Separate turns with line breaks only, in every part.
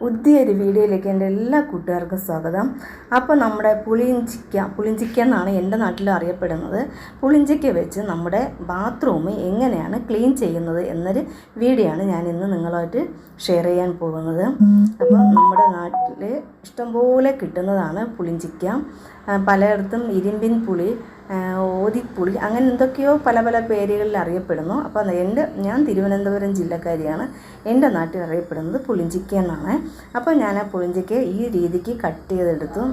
പുതിയൊരു വീഡിയോയിലേക്ക് എന്റെ എല്ലാ കൂട്ടുകാർക്കും സ്വാഗതം. അപ്പോൾ നമ്മുടെ പുളിഞ്ചിക്ക പുളിഞ്ചിക്ക എന്നാണ് എന്റെ നാട്ടിൽ അറിയപ്പെടുന്നത്. പുളിഞ്ചിക്ക വെച്ച് നമ്മുടെ ബാത്റൂം എങ്ങനെയാണ് ക്ലീൻ ചെയ്യുന്നത് എന്നൊരു വീഡിയോ ആണ് ഞാൻ ഇന്ന് നിങ്ങളുമായിട്ട് ഷെയർ ചെയ്യാൻ പോകുന്നത്. അപ്പോൾ നമ്മുടെ നാട്ടിൽ ഇഷ്ടംപോലെ കിട്ടുന്നതാണ് പുളിഞ്ചിക്ക പലയിടത്തും ഇരുമ്പിൻ പുളി ഓതിപ്പുളി അങ്ങനെ എന്തൊക്കെയോ പല പല പേരുകളിൽ അറിയപ്പെടുന്നു. അപ്പോൾ എന്റെ ഞാൻ തിരുവനന്തപുരം ജില്ലക്കാരിയാണ്. എന്റെ നാട്ടിൽ അറിയപ്പെടുന്നത് പുളിഞ്ചിക്ക എന്നാണ്. അപ്പോൾ ഞാൻ ആ പുളിഞ്ചിക്ക ഈ രീതിക്ക് കട്ട് ചെയ്തെടുത്തു.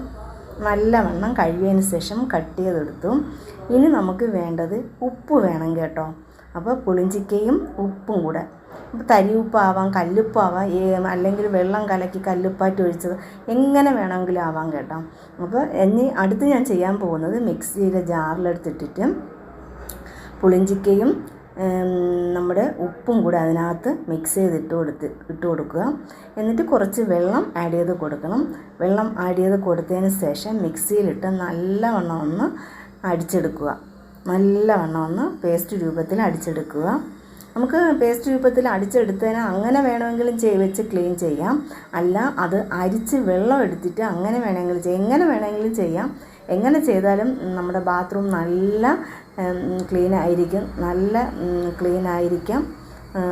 നല്ലവണ്ണം കഴിയതിന് ശേഷം കട്ട് ചെയ്തെടുത്തു. ഇനി നമുക്ക് വേണ്ടത് ഉപ്പ് വേണം കേട്ടോ. അപ്പോൾ പുളിഞ്ചിക്കയും ഉപ്പും കൂടെ. അപ്പോൾ തരി ഉപ്പാവാം കല്ലുപ്പാവാം അല്ലെങ്കിൽ വെള്ളം കലക്കി കല്ലുപ്പായിട്ട് ഒഴിച്ചത് എങ്ങനെ വേണമെങ്കിലും ആവാം കേട്ടോ. അപ്പോൾ ഇനി അടുത്ത് ഞാൻ ചെയ്യാൻ പോകുന്നത് മിക്സിയിലെ ജാറിലെടുത്തിട്ടിട്ട് പുളിഞ്ചിക്കയും നമ്മുടെ ഉപ്പും കൂടെ അതിനകത്ത് മിക്സ് ചെയ്ത് ഇട്ട് കൊടുത്ത് ഇട്ട് കൊടുക്കുക. എന്നിട്ട് കുറച്ച് വെള്ളം ആഡ് ചെയ്ത് കൊടുക്കണം. വെള്ളം ആഡ് ചെയ്ത് കൊടുത്തതിന് ശേഷം മിക്സിയിലിട്ട് നല്ലവണ്ണം ഒന്ന് അടിച്ചെടുക്കുക. നല്ലവണ്ണം ഒന്ന് പേസ്റ്റ് രൂപത്തിൽ അടിച്ചെടുക്കുക. നമുക്ക് പേസ്റ്റ് രൂപത്തിൽ അടിച്ചെടുത്തതിന് അങ്ങനെ വേണമെങ്കിലും ചെയ് വെച്ച് ക്ലീൻ ചെയ്യാം. അല്ല അത് അരിച്ച് വെള്ളം എടുത്തിട്ട് അങ്ങനെ വേണമെങ്കിലും ചെയ്യാം. എങ്ങനെ വേണമെങ്കിലും ചെയ്യാം. എങ്ങനെ ചെയ്താലും നമ്മുടെ ബാത്റൂം നല്ല ക്ലീൻ ആയിരിക്കും. നല്ല ക്ലീൻ ആയിരിക്കാം.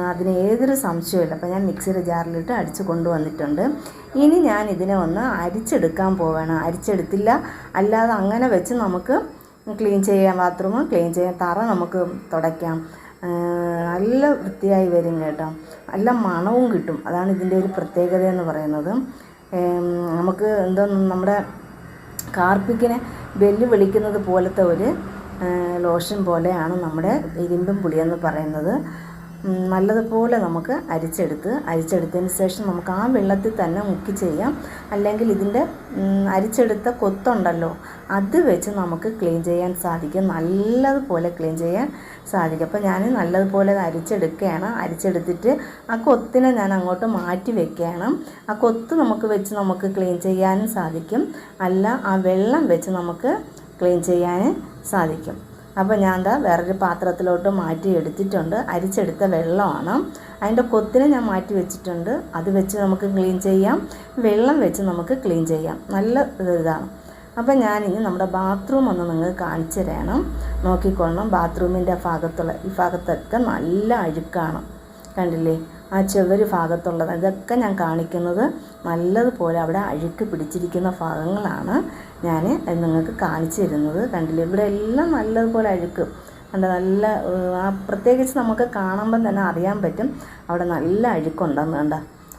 അതിന് ഏതൊരു സംശയമില്ല അപ്പോൾ ഞാൻ മിക്സിയുടെ ജാറിലിട്ട് അടിച്ച് കൊണ്ടുവന്നിട്ടുണ്ട്. ഇനി ഞാൻ ഇതിനെ ഒന്ന് അരിച്ചെടുക്കാൻ പോവുകയാണ് അരിച്ചെടുത്തില്ല. അല്ലാതെ അങ്ങനെ വെച്ച് നമുക്ക് ക്ലീൻ ചെയ്യാം. ബാത്റൂം ക്ലീൻ ചെയ്യാം. തറ നമുക്ക് തുടയ്ക്കാം. നല്ല വൃത്തിയായി വരും കേട്ടോ. നല്ല മണവും കിട്ടും. അതാണ് ഇതിന്റെ ഒരു പ്രത്യേകത എന്ന് പറയുന്നത്. നമുക്ക് എന്തോ നമ്മുടെ കാർപ്പിക്കിനെ ബെല്ല് വിളിക്കുന്നത് പോലത്തെ ഒരു ലോഷൻ പോലെയാണ് നമ്മുടെ ഇരുമ്പും പുളിയെന്ന് പറയുന്നത്. നല്ലതുപോലെ നമുക്ക് അരിച്ചെടുത്ത് അരിച്ചെടുത്തതിന് ശേഷം നമുക്ക് ആ വെള്ളത്തിൽ തന്നെ മുക്കി ചെയ്യാം. അല്ലെങ്കിൽ ഇതിന്റെ അരിച്ചെടുത്ത കൊത്തുണ്ടല്ലോ അത് വെച്ച് നമുക്ക് ക്ലീൻ ചെയ്യാൻ സാധിക്കും. നല്ലതുപോലെ ക്ലീൻ ചെയ്യാൻ സാധിക്കും. അപ്പോൾ ഞാൻ നല്ലതുപോലെ അരിച്ചെടുക്കുകയാണ്. അരിച്ചെടുത്തിട്ട് ആ കൊത്തിനെ ഞാൻ അങ്ങോട്ട് മാറ്റി വെക്കുകയാണ്. ആ കൊത്ത് നമുക്ക് വെച്ച് നമുക്ക് ക്ലീൻ ചെയ്യാനും സാധിക്കും. അല്ല ആ വെള്ളം വെച്ച് നമുക്ക് ക്ലീൻ ചെയ്യാൻ സാധിക്കും. അപ്പോൾ ഞാൻ എന്താ വേറൊരു പാത്രത്തിലോട്ട് മാറ്റി എടുത്തിട്ടുണ്ട്. അരിച്ചെടുത്ത വെള്ളമാണ്. അതിന്റെ കൊത്തിനെ ഞാൻ മാറ്റി വെച്ചിട്ടുണ്ട്. അത് വെച്ച് നമുക്ക് ക്ലീൻ ചെയ്യാം. വെള്ളം വെച്ച് നമുക്ക് ക്ലീൻ ചെയ്യാം. നല്ല ഇതാണ്. അപ്പോൾ ഞാനിനി നമ്മുടെ ബാത്റൂം ഒന്ന് നിങ്ങൾ കാണിച്ചു തരണം. നോക്കിക്കൊള്ളണം. ബാത്റൂമിന്റെ ഭാഗത്തുള്ള ഈ ഭാഗത്തൊക്കെ നല്ല അഴുക്കാണ്. കണ്ടില്ലേ? ആ ചുവര് ഭാഗത്തുള്ളത്. ഇതൊക്കെ ഞാൻ കാണിക്കുന്നത് നല്ലതുപോലെ അവിടെ അഴുക്ക് പിടിച്ചിരിക്കുന്ന ഭാഗങ്ങളാണ് ഞാൻ നിങ്ങൾക്ക് കാണിച്ചു തരുന്നത്. കണ്ടില്ലേ? ഇവിടെ എല്ലാം നല്ലതുപോലെ അഴുക്ക്. കണ്ട? നല്ല ആ പ്രത്യേകിച്ച് നമുക്ക് കാണുമ്പം തന്നെ അറിയാൻ പറ്റും അവിടെ നല്ല അഴുക്കുണ്ടെന്ന് കണ്ട?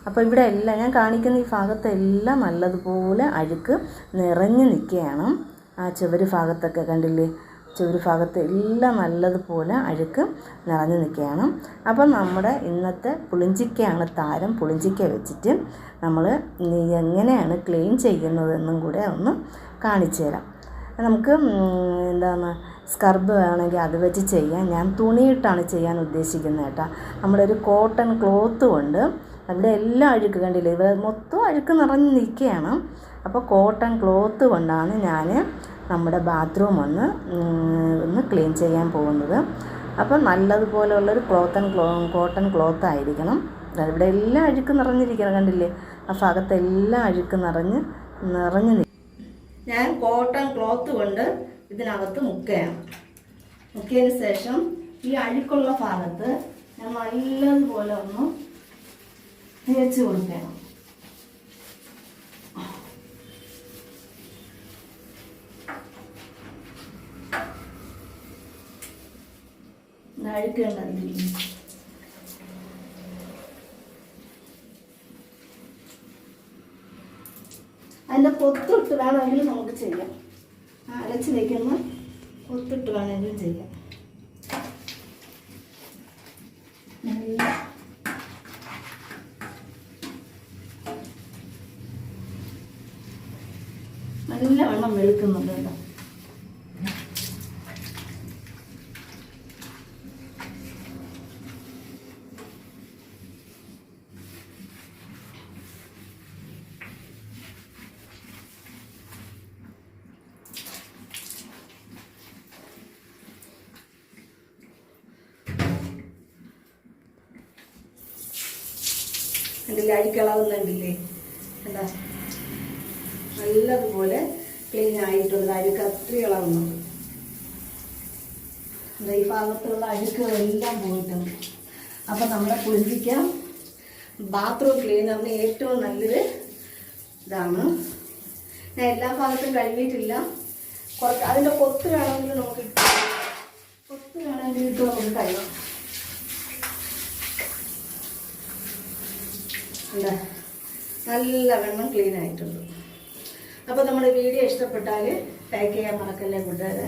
അപ്പോൾ ഇവിടെ എല്ലാം ഞാൻ കാണിക്കുന്ന ഈ ഭാഗത്തെല്ലാം നല്ലതുപോലെ അഴുക്ക് നിറഞ്ഞു നിൽക്കുകയാണ് ആ ചുവര് ഭാഗത്തൊക്കെ കണ്ടില്ലേ? ചുവര് ഭാഗത്ത് എല്ലാം നല്ലതുപോലെ അഴുക്ക് നിറഞ്ഞു നിൽക്കുകയാണ്. അപ്പം നമ്മുടെ ഇന്നത്തെ പുളിഞ്ചിക്കയാണ് താരം. പുളിഞ്ചിക്ക വെച്ചിട്ട് നമ്മൾ എങ്ങനെയാണ് ക്ലീൻ ചെയ്യുന്നതെന്നും കൂടെ ഒന്ന് കാണിച്ചു തരാം. നമുക്ക് എന്താണ് സ്കർബ് വേണമെങ്കിൽ അത് വെച്ച് ചെയ്യാം. ഞാൻ തുണിയിട്ടാണ് ചെയ്യാൻ ഉദ്ദേശിക്കുന്നത് കേട്ടോ. നമ്മുടെ ഒരു കോട്ടൺ ക്ലോത്ത് കൊണ്ട് അവിടെ എല്ലാം അഴുക്ക് കണ്ടില്ലേ? ഇവിടെ മൊത്തം അഴുക്ക് നിറഞ്ഞ് നിൽക്കുകയാണ്. അപ്പോൾ കോട്ടൺ ക്ലോത്ത് കൊണ്ടാണ് ഞാൻ നമ്മുടെ ബാത്റൂം ഒന്ന് ഒന്ന് ക്ലീൻ ചെയ്യാൻ പോകുന്നത്. അപ്പം നല്ലതുപോലെയുള്ളൊരു ക്ലോത്തൻ ക്ലോ കോട്ടൺ ക്ലോത്ത് ആയിരിക്കണം. ഇവിടെ എല്ലാം അഴുക്ക് നിറഞ്ഞിരിക്കണം കണ്ടില്ലേ? ആ ഭാഗത്തെല്ലാം അഴുക്ക് നിറഞ്ഞ് നിറഞ്ഞ് ഞാൻ കോട്ടൺ ക്ലോത്ത് കൊണ്ട് ഇതിനകത്ത് മുക്കയാണ്. മുക്കിയതിന് ശേഷം ഈ അഴുക്കുള്ള ഭാഗത്ത് ഞാൻ നല്ലതുപോലെ ഒന്ന് തേച്ച് കൊടുക്കണം. ഇത് പൊത്തിട്ട് വേണമെങ്കിലും നമുക്ക് ചെയ്യാം. അരച്ച് പൊത്തിട്ട് കൊത്തിട്ട് വേണമെങ്കിലും ചെയ്യാം. നല്ലവണ്ണം വെളുക്കുന്നുണ്ട് കേട്ടോ. കണ്ടില്ലേ അഴിക്കളവുന്നുണ്ടില്ലേ എന്താ നല്ലതുപോലെ ക്ലീൻ ആയിട്ടുള്ള അഴുക്ക് അത്ര ഇളവുന്നുണ്ട് എന്താ ഈ ഭാഗത്തുള്ള അഴുക്കുകളെല്ലാം പോയിട്ടുണ്ട് അപ്പം നമ്മുടെ കുളിപ്പിക്ക ബാത്റൂം ക്ലീനറിന് ഏറ്റവും നല്ലൊരു ഇതാണ്. ഞാൻ എല്ലാ ഭാഗത്തും കഴുകിയിട്ടില്ല. കുറച്ച് അതിന്റെ കൊത്ത് വേണമെങ്കിൽ നമുക്ക് കൊത്ത് വേണമെങ്കിൽ നമുക്ക് കഴുകാം. എന്താ നല്ല വെണ്ണം ക്ലീൻ ആയിട്ടുണ്ട്. അപ്പോൾ നമ്മുടെ വീഡിയോ ഇഷ്ടപ്പെട്ടാൽ ലൈക്ക് ചെയ്യാൻ മറക്കല്ലേ കൂട്ടുകാരെ?